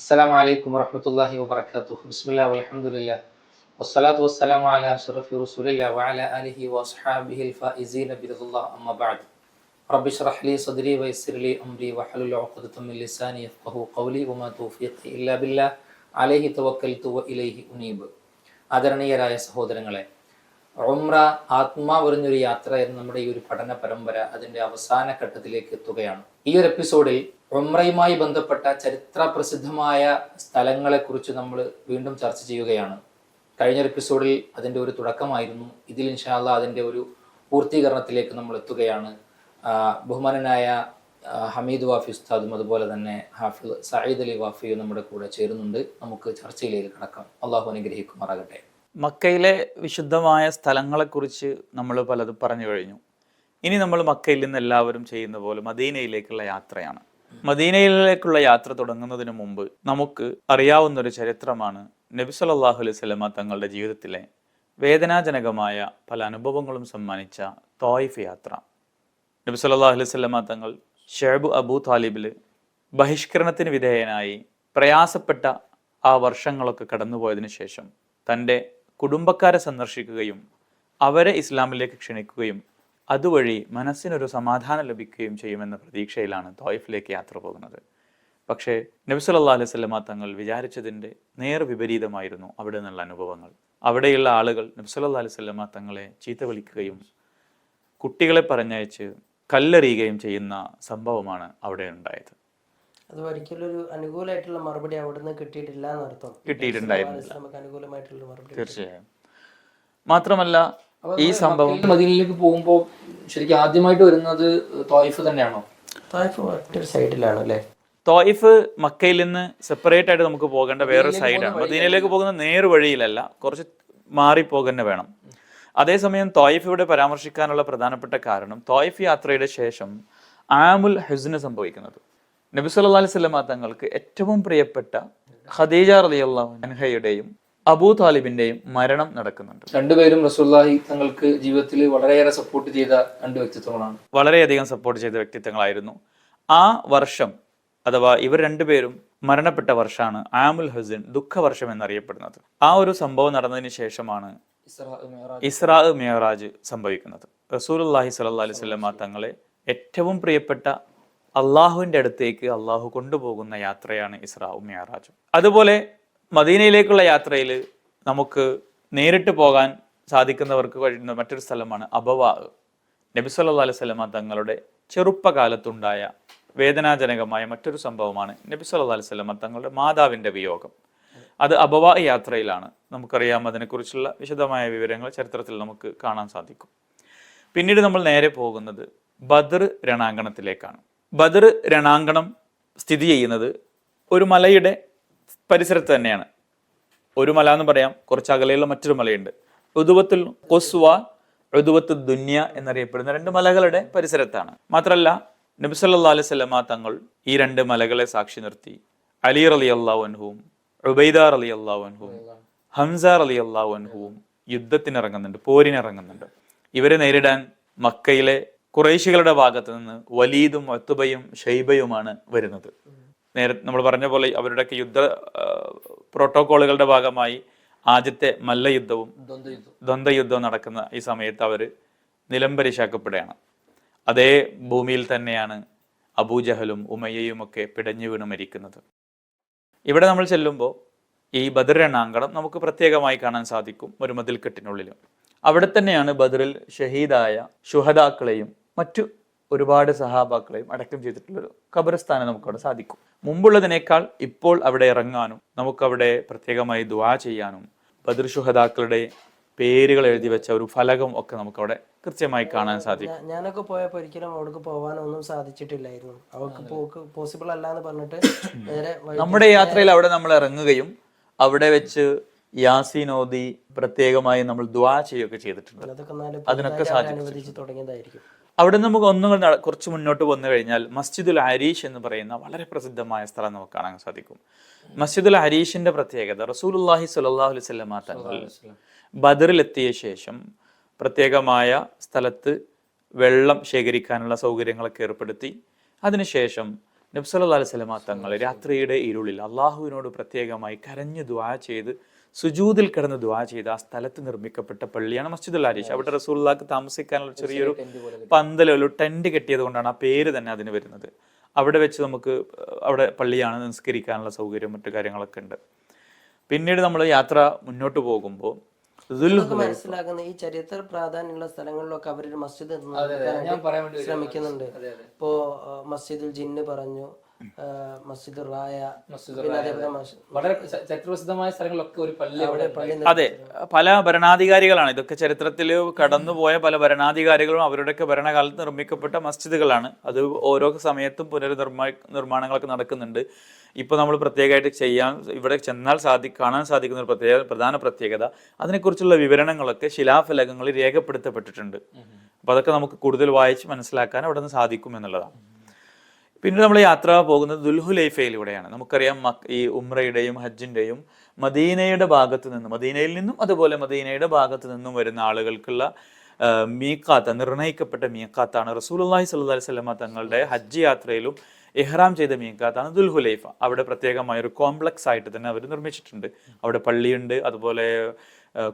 السلام عليكم ورحمة الله وبركاته بسم الله والحمد لله والصلاة والسلام على أشرف رسول الله وعلى آله وأصحابه الفائزين برضا الله أما بعد رب اشرح لي صدري ويسر لي أمري واحلل عقدة من لساني يفقه قولي وما توفيقي إلا بالله عليه توكلت وإليه أنيب ആദരണീയരായ സഹോദരങ്ങളെ ഉംറ ആത്മാവെറിഞ്ഞൊരു യാത്ര എന്ന് നമ്മുടെ ഈ ഒരു പഠന പരമ്പര അതിന്റെ അവസാന ഘട്ടത്തിലേക്ക് എത്തുകയാണ്. ഈ ഒരു എപ്പിസോഡിൽ ഉംറയുമായി ബന്ധപ്പെട്ട ചരിത്ര പ്രസിദ്ധമായ സ്ഥലങ്ങളെ കുറിച്ച് നമ്മൾ വീണ്ടും ചർച്ച ചെയ്യുകയാണ്. കഴിഞ്ഞ എപ്പിസോഡിൽ അതിന്റെ ഒരു തുടക്കമായിരുന്നു. ഇതിൽ ഇൻഷാല്ല അതിന്റെ ഒരു പൂർത്തീകരണത്തിലേക്ക് നമ്മൾ എത്തുകയാണ്. ബഹുമാനനായ ഹമീദ് വാഫി ഉസ്താദും അതുപോലെ തന്നെ ഹാഫിദ് സയ്യിദ് അലി വാഫിയും നമ്മുടെ കൂടെ ചേരുന്നുണ്ട്. നമുക്ക് ചർച്ചയിലേക്ക് കടക്കാം. അള്ളാഹു അനുഗ്രഹിക്കുമാറാകട്ടെ. മക്കയിലെ വിശുദ്ധമായ സ്ഥലങ്ങളെക്കുറിച്ച് നമ്മൾ പലതും പറഞ്ഞു കഴിഞ്ഞു. ഇനി നമ്മൾ മക്കയിൽ നിന്ന് എല്ലാവരും ചെയ്യുന്ന പോലെ മദീനയിലേക്കുള്ള യാത്രയാണ്. മദീനയിലേക്കുള്ള യാത്ര തുടങ്ങുന്നതിന് മുമ്പ് നമുക്ക് അറിയാവുന്ന ഒരു ചരിത്രമാണ് നബി സല്ലല്ലാഹു അലൈഹി സ്വലമ തങ്ങളുടെ ജീവിതത്തിലെ വേദനാജനകമായ പല അനുഭവങ്ങളും സമ്മാനിച്ച തോയിഫ് യാത്ര. നബി സല്ലല്ലാഹു അലൈഹി സ്വലമ തങ്ങൾ ഷേബ് അബൂ താലിബിൽ ബഹിഷ്കരണത്തിന് വിധേയനായി പ്രയാസപ്പെട്ട ആ വർഷങ്ങളൊക്കെ കടന്നുപോയതിനു ശേഷം തന്റെ കുടുംബക്കാരെ സന്ദർശിക്കുകയും അവരെ ഇസ്ലാമിലേക്ക് ക്ഷണിക്കുകയും അതുവഴി മനസ്സിനൊരു സമാധാനം ലഭിക്കുകയും ചെയ്യുമെന്ന പ്രതീക്ഷയിലാണ് തോയിഫിലേക്ക് യാത്ര പോകുന്നത്. പക്ഷേ നബി സല്ലല്ലാഹു അലൈഹി വസല്ലമ തങ്ങൾ വിചാരിച്ചതിന്റെ നേർ വിപരീതമായിരുന്നു അവിടെ നിന്നുള്ള അനുഭവങ്ങൾ. അവിടെയുള്ള ആളുകൾ നബി സല്ലല്ലാഹു അലൈഹി വസല്ലമ തങ്ങളെ ചീത്ത വിളിക്കുകയും കുട്ടികളെ പറഞ്ഞയച്ച് കല്ലെറിയുകയും ചെയ്യുന്ന സംഭവമാണ് അവിടെ ഉണ്ടായത്. അത് ഒരിക്കലും ഒരു അനുകൂലമായിട്ടുള്ള മറുപടി അവിടുന്ന് കിട്ടിയിട്ടില്ല എന്നർത്ഥം. കിട്ടിയിട്ടുണ്ടായിരുന്നില്ല. നമുക്ക് അനുകൂലമായിട്ടുള്ള മറുപടി തീർച്ചയായും. മാത്രമല്ല ഈ സംഭവം മദീനയിലേക്ക് പോകുമ്പോൾ ശരിക്കും ആദ്യമായിട്ട് വരുന്നത് തോയിഫ് തന്നെയാണോ? തോയിഫ് മറ്റൊരു സൈഡിലാണ് അല്ലേ? തോയിഫ് മക്കയിൽ നിന്ന് സെപ്പറേറ്റ് ആയിട്ട് നമുക്ക് പോകേണ്ട വേറൊരു സൈഡാണ്. മദീനയിലേക്ക് പോകുന്ന നേർ വഴിയിലല്ല കുറച്ച് മാറി തന്നെ വേണം. അതേസമയം തോയിഫ് ഇവിടെ പരാമർശിക്കാനുള്ള പ്രധാനപ്പെട്ട കാരണം തോയിഫ് യാത്രയുടെ ശേഷം ആമുൽ ഹെസിന് സംഭവിക്കുന്നത്. നബി സല്ലല്ലാഹു അലൈഹി തങ്ങൾക്ക് ഏറ്റവും പ്രിയപ്പെട്ട ഖദീജ റളിയല്ലാഹു അൻഹയുടെയും അബൂ താലിബിന്റെയും മരണം നടക്കുന്നുണ്ട്. രണ്ടുപേരും റസൂല്ലാഹി തങ്ങൾക്ക് ജീവിതത്തിൽ വളരെയേറെ സപ്പോർട്ട് ചെയ്ത രണ്ട് വ്യക്തിത്വങ്ങളാണ്. വളരെയധികം സപ്പോർട്ട് ചെയ്ത വ്യക്തിത്വങ്ങളായിരുന്നു. ആ വർഷം അഥവാ ഇവർ രണ്ടുപേരും മരണപ്പെട്ട വർഷമാണ് ആമുൽ ഹുസൈൻ ദുഃഖവർഷം എന്നറിയപ്പെടുന്നത്. ആ ഒരു സംഭവം നടന്നതിന് ശേഷമാണ് ഇസ്രാ മെഹറാജ് സംഭവിക്കുന്നത്. റസൂലുള്ളാഹി സ്വല്ലല്ലാഹി അലൈഹി അലൈവല്ല തങ്ങളെ ഏറ്റവും പ്രിയപ്പെട്ട അള്ളാഹുവിന്റെ അടുത്തേക്ക് അള്ളാഹു കൊണ്ടുപോകുന്ന യാത്രയാണ് ഇസ്രാവും മിയറാജ് അതുപോലെ മദീനയിലേക്കുള്ള യാത്രയിൽ നമുക്ക് നേരിട്ട് പോകാൻ സാധിക്കുന്നവർക്ക് കഴിയുന്ന മറ്റൊരു സ്ഥലമാണ് അബവാ. നബി സല്ലാ അലൈഹി വസല്ലമ തങ്ങളുടെ ചെറുപ്പകാലത്തുണ്ടായ വേദനാജനകമായ മറ്റൊരു സംഭവമാണ് നബി സല്ലാ അലൈഹി വസല്ലമ തങ്ങളുടെ മാതാവിന്റെ വിയോഗം. അത് അബവാ യാത്രയിലാണ്. നമുക്കറിയാം അതിനെക്കുറിച്ചുള്ള വിശദമായ വിവരങ്ങൾ ചരിത്രത്തിൽ നമുക്ക് കാണാൻ സാധിക്കും. പിന്നീട് നമ്മൾ നേരെ പോകുന്നത് ബദർ രണാങ്കണത്തിലേക്കാണ്. ബദർ രണാങ്കണം സ്ഥിതി ചെയ്യുന്നത് ഒരു മലയുടെ പരിസരത്ത് തന്നെയാണ്. ഒരു മല എന്ന് പറയാം കുറച്ച് അകലെയുള്ള മറ്റൊരു മലയുണ്ട്. ഉദുവത്തുൽ കൊസ്വ ഉദുവത്ത് ദുന്യ എന്നറിയപ്പെടുന്ന രണ്ട് മലകളുടെ പരിസരത്താണ്. മാത്രമല്ല നബി സല്ലല്ലാഹു അലൈഹി തങ്ങൾ ഈ രണ്ട് മലകളെ സാക്ഷി നിർത്തി. അലി റലി അള്ളാഹു അൻഹുവും ഉബൈദാർ അലി അള്ളാഹു അൻഹുവും ഹംസാർ അലി അള്ളാഹു അൻഹുവും യുദ്ധത്തിനിറങ്ങുന്നുണ്ട് പോരിനിറങ്ങുന്നുണ്ട്. ഇവരെ നേരിടാൻ മക്കയിലെ കുറേശികളുടെ ഭാഗത്ത് നിന്ന് വലീദും ഒത്തുബയും ഷൈബയുമാണ് വരുന്നത്. നേരെ നമ്മൾ പറഞ്ഞ പോലെ അവരുടെയൊക്കെ യുദ്ധ പ്രോട്ടോകോളുകളുടെ ഭാഗമായി ആദ്യത്തെ മല്ലയുദ്ധവും ദ്വന്ദ്വയുദ്ധം. ദ്വന്ദ്വയുദ്ധവും നടക്കുന്ന ഈ സമയത്ത് അവർ നിലംപരിശാക്കപ്പെടുകയാണ്. അതേ ഭൂമിയിൽ തന്നെയാണ് അബൂജഹലും ഉമയ്യയും ഒക്കെ പിടഞ്ഞു വീണ് മരിക്കുന്നത്. ഇവിടെ നമ്മൾ ചെല്ലുമ്പോൾ ഈ ബദർ എണ്ണാങ്കണം നമുക്ക് പ്രത്യേകമായി കാണാൻ സാധിക്കും ഒരു മതിൽക്കെട്ടിനുള്ളിലും. അവിടെ തന്നെയാണ് ബദറിൽ ഷഹീദായ ശുഹദാക്കളെയും മറ്റു ഒരുപാട് സഹാബാക്കളെയും അടക്കം ചെയ്തിട്ടുള്ളൊരു ഖബർസ്ഥാനം നമുക്കവിടെ സാധിക്കും. മുമ്പുള്ളതിനേക്കാൾ ഇപ്പോൾ അവിടെ ഇറങ്ങാനും നമുക്കവിടെ പ്രത്യേകമായി ദുവാ ചെയ്യാനും ബദർ ശുഹദാക്കളുടെ പേരുകൾ എഴുതി വെച്ച ഒരു ഫലകം ഒക്കെ നമുക്കവിടെ കൃത്യമായി കാണാൻ സാധിക്കും. ഞാനൊക്കെ പോയപ്പോ ഒരിക്കലും അവിടേക്ക് പോകാനൊന്നും സാധിച്ചിട്ടില്ലായിരുന്നു. അവർക്ക് പോക്ക് പോസിബിൾ അല്ല എന്ന് പറഞ്ഞിട്ട് നേരെ നമ്മുടെ യാത്രയിൽ അവിടെ നമ്മൾ ഇറങ്ങുകയും അവിടെ വെച്ച് യാസീൻ ഓതി പ്രത്യേകമായി നമ്മൾ ദ്വാ ചെയ്യുകയൊക്കെ ചെയ്തിട്ടുണ്ട്. അതിനൊക്കെ. അനുവദിച്ച് തുടങ്ങിയതായിരിക്കും. അവിടെ നമുക്ക് ഒന്നും കുറച്ച് മുന്നോട്ട് വന്നു കഴിഞ്ഞാൽ മസ്ജിദുൽ ഹരീഷ് എന്ന് പറയുന്ന വളരെ പ്രസിദ്ധമായ സ്ഥലം നമുക്ക് കാണാൻ സാധിക്കും. മസ്ജിദുൽ ഹരീഷിന്റെ പ്രത്യേകത റസൂലുള്ളാഹി സ്വല്ലല്ലാഹു അലൈഹി വസല്ലമ തങ്ങൾ ബദറിലെത്തിയ ശേഷം പ്രത്യേകമായ സ്ഥലത്ത് വെള്ളം ശേഖരിക്കാനുള്ള സൗകര്യങ്ങളൊക്കെ ഏർപ്പെടുത്തി. അതിനുശേഷം നബ്സല്ലാ അലൈഹി സ്വലമ തങ്ങൾ രാത്രിയുടെ ഇരുളിൽ അള്ളാഹുവിനോട് പ്രത്യേകമായി കരഞ്ഞു ദ്വാ ചെയ്ത് സുജൂദിൽ കിടന്ന് ദ്വാ ചെയ്ത് ആ സ്ഥലത്ത് നിർമ്മിക്കപ്പെട്ട പള്ളിയാണ് മസ്ജിദുൽ ആരീഷ് അവിടെ റസൂള്ളാക്ക് താമസിക്കാനുള്ള ചെറിയൊരു പന്തലോ ഒരു ടെന്റ് കെട്ടിയത് കൊണ്ടാണ് ആ പേര് തന്നെ അതിന് വരുന്നത്. അവിടെ വെച്ച് നമുക്ക് അവിടെ പള്ളിയാണ് നിസ്കരിക്കാനുള്ള സൗകര്യം മറ്റു കാര്യങ്ങളൊക്കെ ഉണ്ട്. പിന്നീട് നമ്മൾ യാത്ര മുന്നോട്ട് പോകുമ്പോൾ മനസ്സിലാക്കുന്ന ഈ ചരിത്ര പ്രാധാന്യമുള്ള സ്ഥലങ്ങളിലൊക്കെ അവരൊരു മസ്ജിദ് ഞാൻ പറയാൻ വേണ്ടി ശ്രമിക്കുന്നുണ്ട്. ഇപ്പോ മസ്ജിദുൽ ജിന്ന് പറഞ്ഞു റായ വളരെ ചരിത്രപ്രസിദ്ധമായ ഒരു പള്ളി അതെ പല ഭരണാധികാരികളാണ്. ഇതൊക്കെ ചരിത്രത്തിൽ കടന്നുപോയ പല ഭരണാധികാരികളും അവരുടെയൊക്കെ ഭരണകാലത്ത് നിർമ്മിക്കപ്പെട്ട മസ്ജിദുകളാണ്. അത് ഓരോ സമയത്തും പുനർനിർമ്മാ നിർമ്മാണങ്ങളൊക്കെ നടക്കുന്നുണ്ട്. ഇപ്പോൾ നമ്മൾ പ്രത്യേകമായിട്ട് ചെയ്യാൻ ഇവിടെ ചെന്നാൽ സാധി കാണാൻ സാധിക്കുന്ന ഒരു പ്രത്യേക പ്രധാന പ്രത്യേകത അതിനെക്കുറിച്ചുള്ള വിവരണങ്ങളൊക്കെ ശിലാഫലകങ്ങളിൽ രേഖപ്പെടുത്തപ്പെട്ടിട്ടുണ്ട്. അപ്പോൾ അതൊക്കെ നമുക്ക് കൂടുതൽ വായിച്ച് മനസ്സിലാക്കാൻ അവിടെ നിന്ന് സാധിക്കും എന്നുള്ളതാണ്. പിന്നീട് നമ്മൾ യാത്ര പോകുന്നത് ദുൽഹുലൈഫയിലൂടെയാണ്. നമുക്കറിയാം മക്ക് ഈ ഉമ്രയുടെയും ഹജ്ജിന്റെയും മദീനയുടെ ഭാഗത്ത് നിന്നും മദീനയിൽ നിന്നും അതുപോലെ മദീനയുടെ ഭാഗത്ത് നിന്നും വരുന്ന ആളുകൾക്കുള്ള മീക്കാത്ത നിർണയിക്കപ്പെട്ട മീക്കാത്താണ് റസൂലുള്ളാഹി സ്വല്ലല്ലാഹി അലൈഹി വസല്ലമ തങ്ങളുടെ ഹജ്ജ് യാത്രയിലും എഹ്റാം ചെയ്ത മീക്കാത്താണ് ദുൽഹുലൈഫ. അവിടെ പ്രത്യേകമായ ഒരു കോംപ്ലക്സ് ആയിട്ട് തന്നെ അവർ നിർമ്മിച്ചിട്ടുണ്ട്. അവിടെ പള്ളിയുണ്ട് അതുപോലെ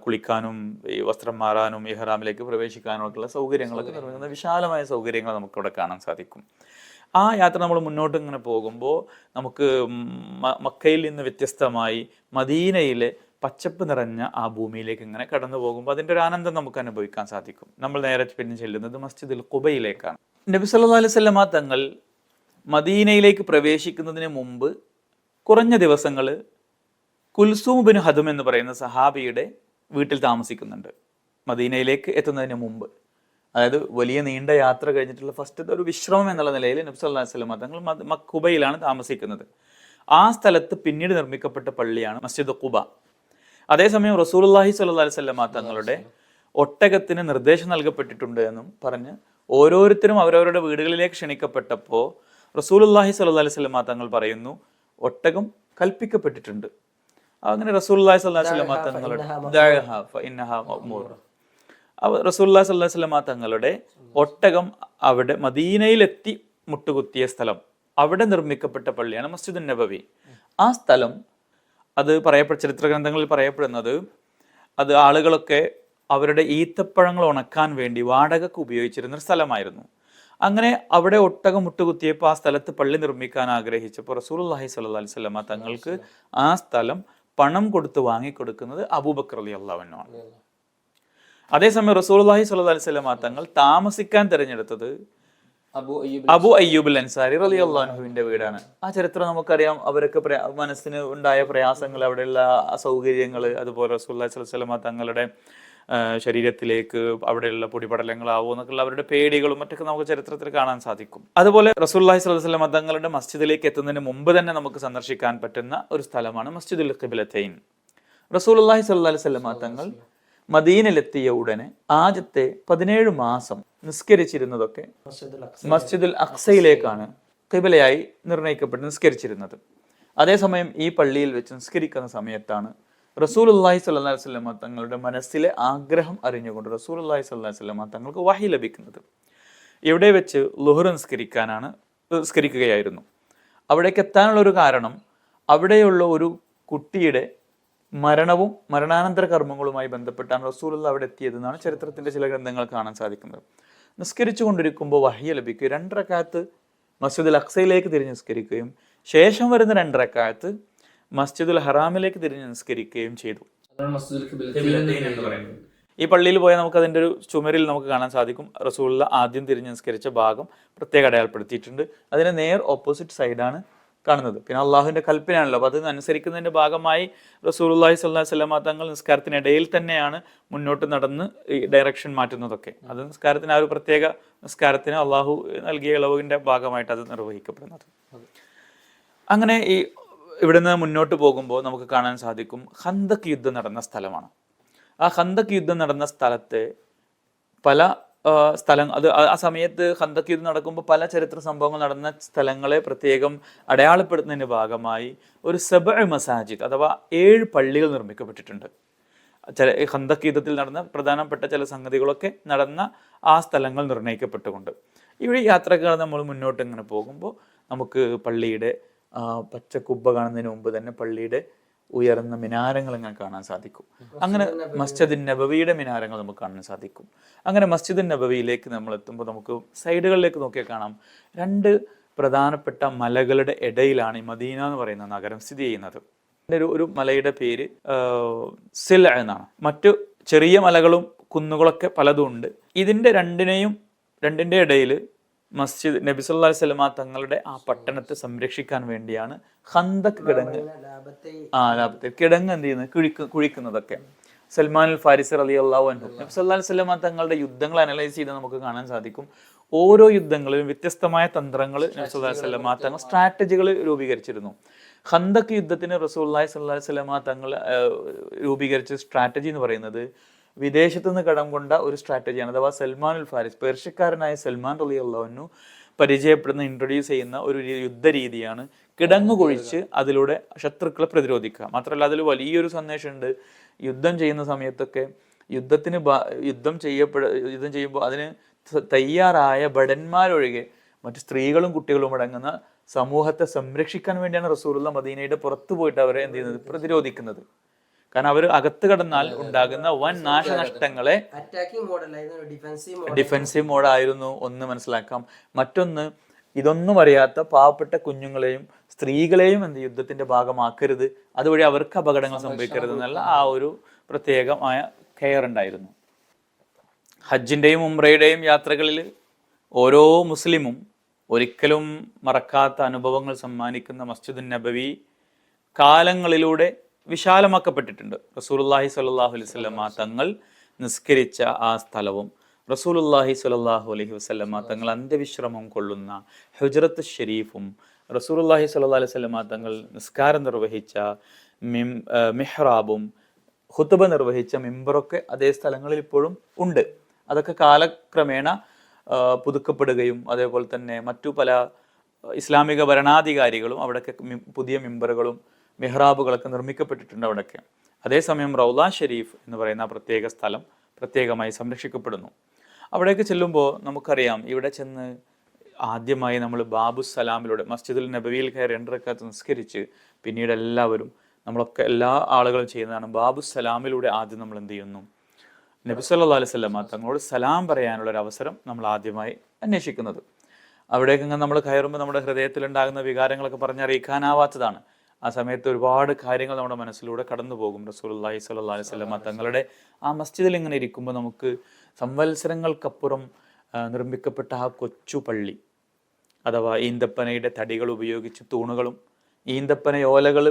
കുളിക്കാനും ഈ വസ്ത്രം മാറാനും ഇഹ്റാമിലേക്ക് പ്രവേശിക്കാനും ഒക്കെയുള്ള സൗകര്യങ്ങളൊക്കെ നിർമ്മിക്കുന്ന വിശാലമായ സൗകര്യങ്ങൾ നമുക്കിവിടെ കാണാൻ സാധിക്കും. ആ യാത്ര നമ്മൾ മുന്നോട്ട് ഇങ്ങനെ പോകുമ്പോൾ നമുക്ക് മക്കയിൽ നിന്ന് വ്യത്യസ്തമായി മദീനയിലെ പച്ചപ്പ് നിറഞ്ഞ ആ ഭൂമിയിലേക്ക് ഇങ്ങനെ കടന്നു പോകുമ്പോൾ അതിന്റെ ഒരു ആനന്ദം നമുക്ക് അനുഭവിക്കാൻ സാധിക്കും. നമ്മൾ നേരെ പിന്നെ ചെല്ലുന്നത് മസ്ജിദുൽ കുബയിലേക്കാണ് നബി സല്ലു അലൈഹി വസല്ലമ തങ്ങൾ മദീനയിലേക്ക് പ്രവേശിക്കുന്നതിന് മുമ്പ് കുറഞ്ഞ ദിവസങ്ങൾ കുൽസൂം ബിൻ ഹദും എന്ന് പറയുന്ന സഹാബിയുടെ വീട്ടിൽ താമസിക്കുന്നുണ്ട്. മദീനയിലേക്ക് എത്തുന്നതിന് മുമ്പ്. അതായത് വലിയ നീണ്ട യാത്ര കഴിഞ്ഞിട്ടുള്ള ഫസ്റ്റ് ഒരു വിശ്രമം എന്നുള്ള നിലയിൽ നബ്സ് അല്ലാഹു വസ്ലം തങ്ങൾ മക്കുബയിലാണ് താമസിക്കുന്നത്. ആ സ്ഥലത്ത് പിന്നീട് നിർമ്മിക്കപ്പെട്ട പള്ളിയാണ് മസ്ജിദ് കുബ അതേസമയം റസൂലുള്ളാഹി സ്വല്ലല്ലാഹി അലൈഹി വസല്ലമ തങ്ങളുടെ ഒട്ടകത്തിന് നിർദ്ദേശം നൽകപ്പെട്ടിട്ടുണ്ട് എന്നും പറഞ്ഞ് ഓരോരുത്തരും അവരവരുടെ വീടുകളിലേക്ക് ക്ഷണിക്കപ്പെട്ടപ്പോൾ റസൂലുള്ളാഹി സ്വല്ലല്ലാഹി അലൈഹി വസല്ലമ തങ്ങൾ പറയുന്നു ഒട്ടകം കൽപ്പിക്കപ്പെട്ടിട്ടുണ്ട്. അങ്ങനെ അലൈഹി വസല്ലമ തങ്ങളുടെ റസൂല്ലാ സല്ലാ സ്വലമ തങ്ങളുടെ ഒട്ടകം അവിടെ മദീനയിലെത്തി മുട്ടുകുത്തിയ സ്ഥലം. അവിടെ നിർമ്മിക്കപ്പെട്ട പള്ളിയാണ് മസ്ജിദ് നബവി. ആ സ്ഥലം അത് പറയപ്പെട്ട ചരിത്ര ഗ്രന്ഥങ്ങളിൽ പറയപ്പെടുന്നത് അത് ആളുകളൊക്കെ അവരുടെ ഈത്തപ്പഴങ്ങൾ ഉണക്കാൻ വേണ്ടി വാടകക്ക് ഉപയോഗിച്ചിരുന്ന ഒരു സ്ഥലമായിരുന്നു. അങ്ങനെ അവിടെ ഒട്ടകം മുട്ടുകുത്തിയപ്പോൾ ആ സ്ഥലത്ത് പള്ളി നിർമ്മിക്കാൻ ആഗ്രഹിച്ചപ്പോൾ റസൂലുള്ളാഹി സ്വല്ലല്ലാഹി അലൈഹി വസല്ലമ തങ്ങൾക്ക് ആ സ്ഥലം പണം കൊടുത്ത് വാങ്ങിക്കൊടുക്കുന്നത് അബൂബക്കർ അലി അതേസമയം സ്വല്ലല്ലാഹി അലൈഹി വസല്ലം തങ്ങൾ താമസിക്കാൻ തിരഞ്ഞെടുത്തത് അബു അയ്യൂബ് അബു അയ്യൂബ് അൻസാരി റലി അള്ളാഹുവിന്റെ വീടാണ്. ആ ചരിത്രം നമുക്കറിയാം. അവരൊക്കെ മനസ്സിന് ഉണ്ടായ പ്രയാസങ്ങൾ അവിടെയുള്ള അസൗകര്യങ്ങൾ അതുപോലെ റസൂല്ലാ സ്വലമ തങ്ങളുടെ ശരീരത്തിലേക്ക് അവിടെയുള്ള പൊടിപടലങ്ങളാവോ എന്നൊക്കെയുള്ള അവരുടെ പേടികളും മറ്റൊക്കെ നമുക്ക് ചരിത്രത്തിൽ കാണാൻ സാധിക്കും. അതുപോലെ റസൂല്ലാഹി സ്വലം തങ്ങളുടെ മസ്ജിദിലേക്ക് എത്തുന്നതിന് മുമ്പ് തന്നെ നമുക്ക് സന്ദർശിക്കാൻ പറ്റുന്ന ഒരു സ്ഥലമാണ് മസ്ജിദുൽ ഖിബിലത്തൈൻ. റസൂലുള്ളാഹി സ്വല്ലല്ലാഹി അലൈഹി വസല്ലമ തങ്ങൾ മദീനയിലെത്തിയ ഉടനെ ആദ്യത്തെ പതിനേഴ് മാസം നിസ്കരിച്ചിരുന്നതൊക്കെ മസ്ജിദുൽ അക്സയിലേക്കാണ് കിബിലയായി നിർണയിക്കപ്പെട്ട് നിസ്കരിച്ചിരുന്നത്. അതേസമയം ഈ പള്ളിയിൽ വെച്ച് നിസ്കരിക്കുന്ന സമയത്താണ് റസൂലുള്ളാഹി സ്വല്ലല്ലാഹി അലൈഹി വല്ലമ തങ്ങളുടെ മനസ്സിലെ ആഗ്രഹം അറിഞ്ഞുകൊണ്ട് റസൂലുള്ളാഹി സ്വല്ലല്ലാഹി സ്വല്ലാ വല്ലമ തങ്ങൾക്ക് വഹി ലഭിക്കുന്നത്. ഇവിടെ വെച്ച് ലുഹർ നിസ്കരിക്കാനാണ് നിസ്കരിക്കുകയായിരുന്നു. അവിടേക്ക് എത്താനുള്ള ഒരു കാരണം അവിടെയുള്ള ഒരു കുട്ടിയുടെ മരണവും മരണാനന്തര കർമ്മങ്ങളുമായി ബന്ധപ്പെട്ടാണ് റസൂലുള്ള അവിടെ എത്തിയതെന്നാണ് ചരിത്രത്തിന്റെ ചില ഗ്രന്ഥങ്ങൾ കാണാൻ സാധിക്കുന്നത്. നിസ്കരിച്ചു കൊണ്ടിരിക്കുമ്പോൾ വഹിയ ലഭിക്കുക രണ്ടരക്കാലത്ത് മസ്ജിദുൽ അക്സയിലേക്ക് തിരിഞ്ഞ് നിസ്കരിക്കുകയും ശേഷം വരുന്ന രണ്ടരക്കാലത്ത് മസ്ജിദുൽ ഹറാമിലേക്ക് തിരിഞ്ഞ് നിസ്കരിക്കുകയും ചെയ്തു. ഈ പള്ളിയിൽ പോയാൽ നമുക്ക് അതിന്റെ ഒരു ചുമരിൽ നമുക്ക് കാണാൻ സാധിക്കും. റസൂലുള്ള ആദ്യം തിരിഞ്ഞ് നിസ്കരിച്ച ഭാഗം പ്രത്യേകം അടയാളപ്പെടുത്തിയിട്ടുണ്ട്. അതിന് നേർ ഓപ്പോസിറ്റ് സൈഡാണ് കാണുന്നത്. പിന്നെ അള്ളാഹുവിന്റെ കൽപ്പനയാണല്ലോ അപ്പോൾ അത് അനുസരിക്കുന്നതിന്റെ ഭാഗമായി റസൂലുള്ളാഹി സ്വല്ലല്ലാഹി അലൈഹി വസല്ലമ തങ്ങൾ നിസ്കാരത്തിനിടയിൽ തന്നെയാണ് മുന്നോട്ട് നടന്ന് ഈ ഡയറക്ഷൻ മാറ്റുന്നതൊക്കെ. അത് നിസ്കാരത്തിന് ആ ഒരു പ്രത്യേക നിസ്കാരത്തിന് അള്ളാഹു നൽകിയ ഇളവിന്റെ ഭാഗമായിട്ട് അത് നിർവഹിക്കപ്പെടുന്നത്. അങ്ങനെ ഈ ഇവിടുന്ന് മുന്നോട്ട് പോകുമ്പോൾ നമുക്ക് കാണാൻ സാധിക്കും ഹന്തക് യുദ്ധം നടന്ന സ്ഥലമാണ്. ആ ഹന്തക് യുദ്ധം നടന്ന സ്ഥലത്തെ പല സ്ഥലം അത് ആ- സമയത്ത് ഹന്തക്ക് യുദ്ധം നടക്കുമ്പോൾ പല ചരിത്ര സംഭവങ്ങൾ നടന്ന സ്ഥലങ്ങളെ പ്രത്യേകം അടയാളപ്പെടുത്തുന്നതിന്റെ ഭാഗമായി ഒരു സബ മസാജിദ് അഥവാ ഏഴ് പള്ളികൾ നിർമ്മിക്കപ്പെട്ടിട്ടുണ്ട്. ചില ഹന്തക്ക് യുദ്ധത്തിൽ നടന്ന പ്രധാനപ്പെട്ട ചില സംഗതികളൊക്കെ നടന്ന ആ സ്ഥലങ്ങൾ നിർണയിക്കപ്പെട്ടുകൊണ്ട്. ഇവിടെ യാത്രക്കാർ നമ്മൾ മുന്നോട്ട് ഇങ്ങനെ പോകുമ്പോൾ നമുക്ക് പള്ളിയുടെ പച്ചക്കുബ്ബ പച്ച കുബ്ബ കാണുന്നതിന് മുമ്പ് തന്നെ പള്ളിയുടെ ഉയർന്ന മിനാരങ്ങൾ ഇങ്ങനെ കാണാൻ സാധിക്കും. അങ്ങനെ മസ്ജിദ് നബവിയുടെ മിനാരങ്ങൾ നമുക്ക് കാണാൻ സാധിക്കും. അങ്ങനെ മസ്ജിദ് നബവിയിലേക്ക് നമ്മൾ എത്തുമ്പോൾ നമുക്ക് സൈഡുകളിലേക്ക് നോക്കിയാൽ കാണാം. രണ്ട് പ്രധാനപ്പെട്ട മലകളുടെ ഇടയിലാണ് ഈ മദീന എന്ന് പറയുന്ന നഗരം സ്ഥിതി ചെയ്യുന്നത്. ഒരു ഒരു മലയുടെ പേര് സിൽ എന്നാണ്. മറ്റു ചെറിയ മലകളും കുന്നുകളൊക്കെ പലതും ഉണ്ട്. ഇതിന്റെ രണ്ടിനെയും രണ്ടിന്റെ ഇടയിൽ മസ്ജിദ് നബി അലൈഹി വസല്ലമ തങ്ങളുടെ ആ പട്ടണത്തെ സംരക്ഷിക്കാൻ വേണ്ടിയാണ് ഹന്തക് കിടങ്ങ്. ആ ലാഭത്തെ കിടങ്ങ് എന്ത് ചെയ്യുന്നത്? കുഴിക്ക് കുഴിക്കുന്നതൊക്കെ. സൽമാൻ അൽ ഫാരിസ് അലി അള്ളാഹു സല്ലല്ലാഹു അലൈഹി വസല്ലമ തങ്ങളുടെ യുദ്ധങ്ങൾ അനലൈസ് ചെയ്ത് നമുക്ക് കാണാൻ സാധിക്കും. ഓരോ യുദ്ധങ്ങളിലും വ്യത്യസ്തമായ തന്ത്രങ്ങൾ നബി അലൈഹി വസല്ലമ തങ്ങൾ സ്ട്രാറ്റജികൾ രൂപീകരിച്ചിരുന്നു. ഹന്തക് യുദ്ധത്തിന് റസൂലുള്ളാഹി സ്വല്ലല്ലാഹി അലൈഹി വസല്ലമ തങ്ങൾ രൂപീകരിച്ച സ്ട്രാറ്റജി എന്ന് പറയുന്നത് വിദേശത്ത് നിന്ന് കടം കൊണ്ട ഒരു സ്ട്രാറ്റജിയാണ് അഥവാ സൽമാൻ ഉൽ ഫാരിസ് പേർഷ്യക്കാരനായ സൽമാൻ റലി അള്ളാഹുനു പരിചയപ്പെടുന്ന ഇൻട്രൊഡ്യൂസ് ചെയ്യുന്ന ഒരു യുദ്ധ രീതിയാണ് കിടങ്ങു കുഴിച്ച് അതിലൂടെ ശത്രുക്കളെ പ്രതിരോധിക്കുക. മാത്രമല്ല അതിൽ വലിയൊരു സന്ദേശമുണ്ട്. യുദ്ധം ചെയ്യുന്ന സമയത്തൊക്കെ യുദ്ധത്തിന് യുദ്ധം ചെയ്യപ്പെട യുദ്ധം ചെയ്യുമ്പോൾ അതിന് തയ്യാറായ ഭടന്മാരൊഴികെ മറ്റ് സ്ത്രീകളും കുട്ടികളും അടങ്ങുന്ന സമൂഹത്തെ സംരക്ഷിക്കാൻ വേണ്ടിയാണ് റസൂലുള്ള മദീനയുടെ പുറത്തു പോയിട്ട് അവരെ എന്ത് ചെയ്യുന്നത്? പ്രതിരോധിക്കുന്നത്. കാരണം അവർ അകത്ത് കടന്നാൽ ഉണ്ടാകുന്ന വൻ നാശനഷ്ടങ്ങളെ ഡിഫൻസീവ് മോഡ് ഡിഫെൻസീവ് മോഡായിരുന്നു ഒന്ന് മനസ്സിലാക്കാം. മറ്റൊന്ന് ഇതൊന്നും അറിയാത്ത പാവപ്പെട്ട കുഞ്ഞുങ്ങളെയും സ്ത്രീകളെയും എന്ത് യുദ്ധത്തിന്റെ ഭാഗമാക്കരുത്. അതുവഴി അവർക്ക് അപകടങ്ങൾ സംഭവിക്കരുത് എന്നുള്ള ആ ഒരു പ്രത്യേകമായ കെയർ ഉണ്ടായിരുന്നു. ഹജ്ജിന്റെയും ഉംറയുടെയും യാത്രകളിൽ ഓരോ മുസ്ലിമും ഒരിക്കലും മറക്കാത്ത അനുഭവങ്ങൾ സമ്മാനിക്കുന്ന മസ്ജിദുൻ നബവി കാലങ്ങളിലൂടെ വിശാലമാക്കപ്പെട്ടിട്ടുണ്ട്. റസൂലുള്ളാഹി സ്വല്ലല്ലാഹു അലൈഹി വസല്ലമ തങ്ങൾ നിസ്കരിച്ച ആ സ്ഥലവും റസൂലുള്ളാഹി സ്വല്ലല്ലാഹു അലൈഹി വസല്ലമ തങ്ങൾ അന്ത്യവിശ്രമം കൊള്ളുന്ന ഹുജറത്ത് ഷെരീഫും റസൂലുള്ളാഹി സ്വല്ലല്ലാഹു അലൈഹി വസല്ലമ തങ്ങൾ നിസ്കാരം നിർവഹിച്ച മിം മിഹ്റാബും ഹുത്തുബ നിർവഹിച്ച മിമ്പറൊക്കെ അതേ സ്ഥലങ്ങളിൽ ഇപ്പോഴും ഉണ്ട്. അതൊക്കെ കാലക്രമേണ പുതുക്കപ്പെടുകയും അതേപോലെ തന്നെ മറ്റു പല ഇസ്ലാമിക ഭരണാധികാരികളും അവിടെയൊക്കെ പുതിയ മിമ്പറുകളും മിഹ്റാബുകളൊക്കെ നിർമ്മിക്കപ്പെട്ടിട്ടുണ്ട് അവിടെയൊക്കെ. അതേസമയം റൗല ഷെരീഫ് എന്ന് പറയുന്ന പ്രത്യേക സ്ഥലം പ്രത്യേകമായി സംരക്ഷിക്കപ്പെടുന്നു. അവിടേക്ക് ചെല്ലുമ്പോൾ നമുക്കറിയാം ഇവിടെ ചെന്ന് ആദ്യമായി നമ്മൾ ബാബു സലാമിലൂടെ മസ്ജിദുൽ നബവിയിൽ കയറി രണ്ടരക്കാത്ത് നിസ്കരിച്ച് പിന്നീട് എല്ലാവരും നമ്മളൊക്കെ എല്ലാ ആളുകളും ചെയ്യുന്നതാണ് ബാബു സലാമിലൂടെ ആദ്യം നമ്മൾ എന്ത് ചെയ്യുന്നു? നബി സല്ലല്ലാഹു അലൈഹി വസല്ലമ തങ്ങളോട് സലാം പറയാനുള്ള ഒരു അവസരം നമ്മൾ ആദ്യമായി അന്വേഷിക്കുന്നത്. അവിടേക്കങ്ങനെ നമ്മൾ കയറുമ്പോൾ നമ്മുടെ ഹൃദയത്തിലുണ്ടാകുന്ന വികാരങ്ങളൊക്കെ പറഞ്ഞറിയിക്കാനാവാത്തതാണ്. ആ സമയത്ത് ഒരുപാട് കാര്യങ്ങൾ നമ്മുടെ മനസ്സിലൂടെ കടന്നു പോകും സ്വല്ലല്ലാഹു അലൈഹി വസല്ലമ തങ്ങളുടെ ആ മസ്ജിദിൽ ഇങ്ങനെ ഇരിക്കുമ്പോൾ നമുക്ക് സംവത്സരങ്ങൾക്കപ്പുറം നിർമ്മിക്കപ്പെട്ട ആ കൊച്ചു പള്ളി അഥവാ ഈന്തപ്പനയുടെ തടികൾ ഉപയോഗിച്ച് തൂണുകളും ഈന്തപ്പന ഓലകൾ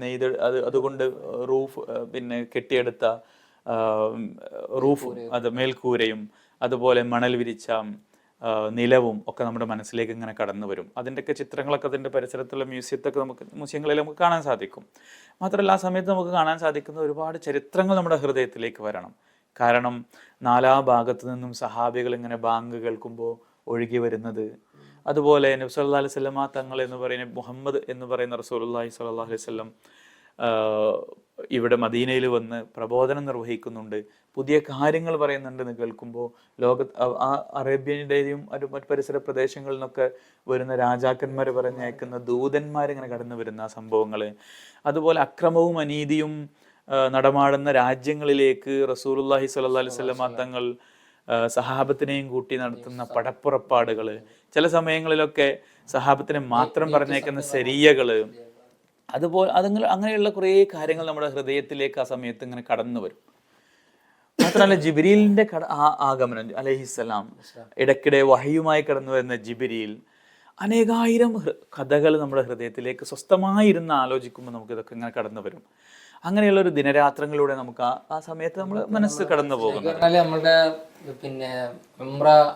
നെയ്ത് അത് അതുകൊണ്ട് റൂഫ് പിന്നെ കെട്ടിയെടുത്ത റൂഫ് അത് മേൽക്കൂരയും അതുപോലെ മണൽ വിരിച്ച നിലവും ഒക്കെ നമ്മുടെ മനസ്സിലേക്ക് ഇങ്ങനെ കടന്നു വരും. അതിന്റെയൊക്കെ ചിത്രങ്ങളൊക്കെ അതിന്റെ പരിസരത്തുള്ള മ്യൂസിയത്തൊക്കെ നമുക്ക് മ്യൂസിയങ്ങളിൽ നമുക്ക് കാണാൻ സാധിക്കും. മാത്രമല്ല ആ സമയത്ത് നമുക്ക് കാണാൻ സാധിക്കുന്ന ഒരുപാട് ചരിത്രങ്ങൾ നമ്മുടെ ഹൃദയത്തിലേക്ക് വരണം. കാരണം നാലാ ഭാഗത്തു നിന്നും സഹാബികൾ ഇങ്ങനെ ബാങ്ക് കേൾക്കുമ്പോൾ ഒഴുകി വരുന്നത്. അതുപോലെ നബ്സല്ലാ അലൈഹി സ്വലമ തങ്ങൾ എന്ന് പറയുന്ന മുഹമ്മദ് എന്ന് പറയുന്ന റസൂലുള്ളാഹി സ്വല്ലാ അലൈഹി ആഹ് ഇവിടെ മദീനയിൽ വന്ന് പ്രബോധനം നിർവഹിക്കുന്നുണ്ട്. പുതിയ കാര്യങ്ങൾ പറയുന്നുണ്ടെന്ന് കേൾക്കുമ്പോൾ ലോക ആ- അറേബ്യയുടെയും ഒരു മറ്റു പരിസര പ്രദേശങ്ങളിൽ നിന്നൊക്കെ വരുന്ന രാജാക്കന്മാർ പറഞ്ഞയക്കുന്ന ദൂതന്മാരിങ്ങനെ കടന്നു വരുന്ന സംഭവങ്ങൾ അതുപോലെ അക്രമവും അനീതിയും നടമാടുന്ന രാജ്യങ്ങളിലേക്ക് റസൂലുള്ളാഹി സ്വല്ലല്ലാഹു അലൈഹി വസല്ലമ തങ്ങൾ സഹാബത്തിനെയും കൂട്ടി നടത്തുന്ന പടപ്പുറപ്പാടുകൾ ചില സമയങ്ങളിലൊക്കെ സഹാബത്തിനെ മാത്രം പറഞ്ഞേക്കുന്ന ശരീയകൾ അതുപോലെ അതങ്ങനെ അങ്ങനെയുള്ള കുറേ കാര്യങ്ങൾ നമ്മുടെ ഹൃദയത്തിലേക്ക് ആ സമയത്ത് ഇങ്ങനെ കടന്നു വരും. മാത്രമല്ല ജിബിരിലിന്റെ കട ആ- ആഗമനം അലഹിസ്സലാം ഇടയ്ക്കിടെ വഹയുമായി കടന്നു വരുന്ന ജിബിരിയിൽ അനേകായിരം കഥകൾ നമ്മുടെ ഹൃദയത്തിലേക്ക് സ്വസ്ഥമായിരുന്ന് ആലോചിക്കുമ്പോൾ നമുക്ക് ഇതൊക്കെ ഇങ്ങനെ കടന്നു വരും. അങ്ങനെയുള്ള ഒരു ദിനരാത്രങ്ങളിലൂടെ നമുക്ക് ആ സമയത്ത് നമ്മൾ മനസ്സ് കടന്നു പോകുന്നത് നമ്മുടെ നമ്മളുടെ പിന്നെ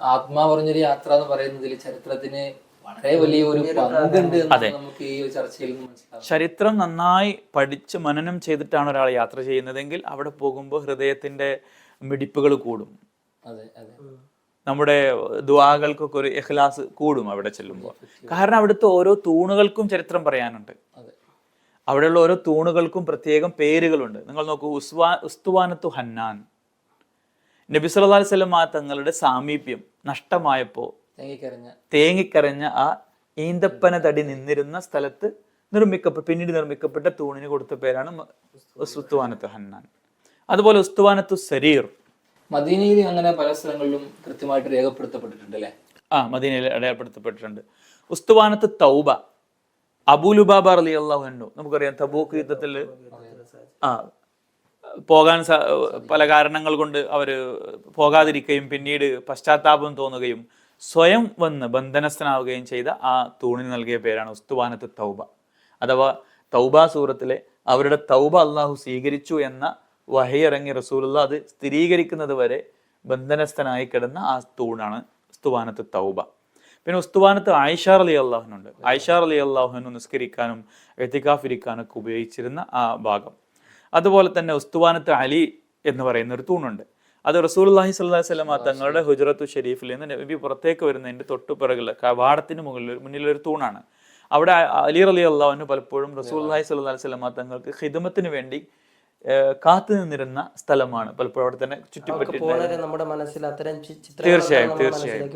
ആത്മാ പറഞ്ഞൊരു യാത്ര എന്ന് പറയുന്നതിൽ ചരിത്രത്തിന് വളരെ വലിയ ഒരു പങ്കുണ്ട് നമുക്ക് ഈ ചർച്ചയിൽ ചരിത്രം നന്നായി പഠിച്ച് മനനം ചെയ്തിട്ടാണ് ഒരാൾ യാത്ര ചെയ്യുന്നതെങ്കിൽ അവിടെ പോകുമ്പോൾ ഹൃദയത്തിന്റെ മിടിപ്പുകൾ കൂടും. അതെ അതെ. നമ്മുടെ ദുആകൾക്കൊക്കെ ഒരു എഹ്ലാസ് കൂടും അവിടെ ചെല്ലുമ്പോൾ. കാരണം അവിടുത്തെ ഓരോ തൂണുകൾക്കും ചരിത്രം പറയാനുണ്ട്. അതെ. അവിടെയുള്ള ഓരോ തൂണുകൾക്കും പ്രത്യേകം പേരുകളുണ്ട്. നിങ്ങൾ നോക്കൂ ഉസ്വാ ഉസ്തുവാനത്തു ഹന്നാൻ. നബി അലൈഹി അലൈഹി ആ തങ്ങളുടെ സാമീപ്യം നഷ്ടമായപ്പോൾ തേങ്ങിക്കരഞ്ഞ ആ ഈന്തപ്പന തടി നിന്നിരുന്ന സ്ഥലത്ത് നിർമ്മിക്കപ്പെട്ട പിന്നീട് നിർമ്മിക്കപ്പെട്ട തൂണിന് കൊടുത്ത പേരാണ് ഉസ്തുവാനത്ത് ഹന്നാൻ. അതുപോലെ ഉസ്തുവാനത്തു സരീർ. മദീനയിൽ അങ്ങനെ പല സ്ഥലങ്ങളിലും കൃത്യമായിട്ട് രേഖപ്പെടുത്തപ്പെട്ടിട്ടുണ്ട് അല്ലേ? ആ മദീനയിൽ അടയാളപ്പെടുത്തപ്പെട്ടിട്ടുണ്ട്. ഉസ്തുവാനത്ത് തൗബ. അബൂലുബാബ അലി അള്ളാഹു നമുക്കറിയാം തബൂക്ക് യുദ്ധത്തിൽ ആ പോകാൻ പല കാരണങ്ങൾ കൊണ്ട് അവർ പോകാതിരിക്കുകയും പിന്നീട് പശ്ചാത്താപം തോന്നുകയും സ്വയം വന്ന് ബന്ധനസ്ഥനാവുകയും ചെയ്ത ആ തൂണിന് നൽകിയ പേരാണ് ഉസ്തുവാനത്ത് തൗബ. അഥവാ തൗബ സൂറത്തിലെ അവരുടെ തൗബ അള്ളാഹു സ്വീകരിച്ചു എന്ന വഹയിറങ്ങി റസൂലുള്ള അത് സ്ഥിരീകരിക്കുന്നത് വരെ ബന്ധനസ്ഥനായി കിടന്ന ആ തൂണാണ് ഉസ്തുവാനത്ത് തൗബ. പിന്നെ ഉസ്തുവാനത്ത് ആയിഷാർ അലി അള്ളാഹുനുണ്ട് ആയിഷാർ അലി അള്ളാഹുനു നിസ്കരിക്കാനും എത്തിക്കാഫ് ഇരിക്കാനൊക്കെ ഉപയോഗിച്ചിരുന്ന ആ ഭാഗം. അതുപോലെ തന്നെ ഉസ്തുവാനത്ത് അലി എന്ന് പറയുന്ന ഒരു തൂണുണ്ട്. അത് റസൂൽഹി സ്വല്ലല്ലാഹി സ്വലമ തങ്ങളുടെ ഹുജറത്തു ഷെരീഫിൽ നിന്ന് നബി പുറത്തേക്ക് വരുന്നതിന്റെ തൊട്ടു പിറകിൽ കവാടത്തിന് മുകളിൽ മുന്നിലൊരു തൂണാണ്. അവിടെ അലി അലി അൻഹു പലപ്പോഴും റസൂൽഹി സ്വല്ലല്ലാഹി സ്വലമ തങ്ങൾക്ക് ഹിദമത്തിന് വേണ്ടി കാത്തു നിന്നിരുന്ന സ്ഥലമാണ് പലപ്പോഴും അവിടെ തന്നെ ചുറ്റിപ്പറ്റി നമ്മുടെ മനസ്സിൽ അത്തരം തീർച്ചയായും, തീർച്ചയായും.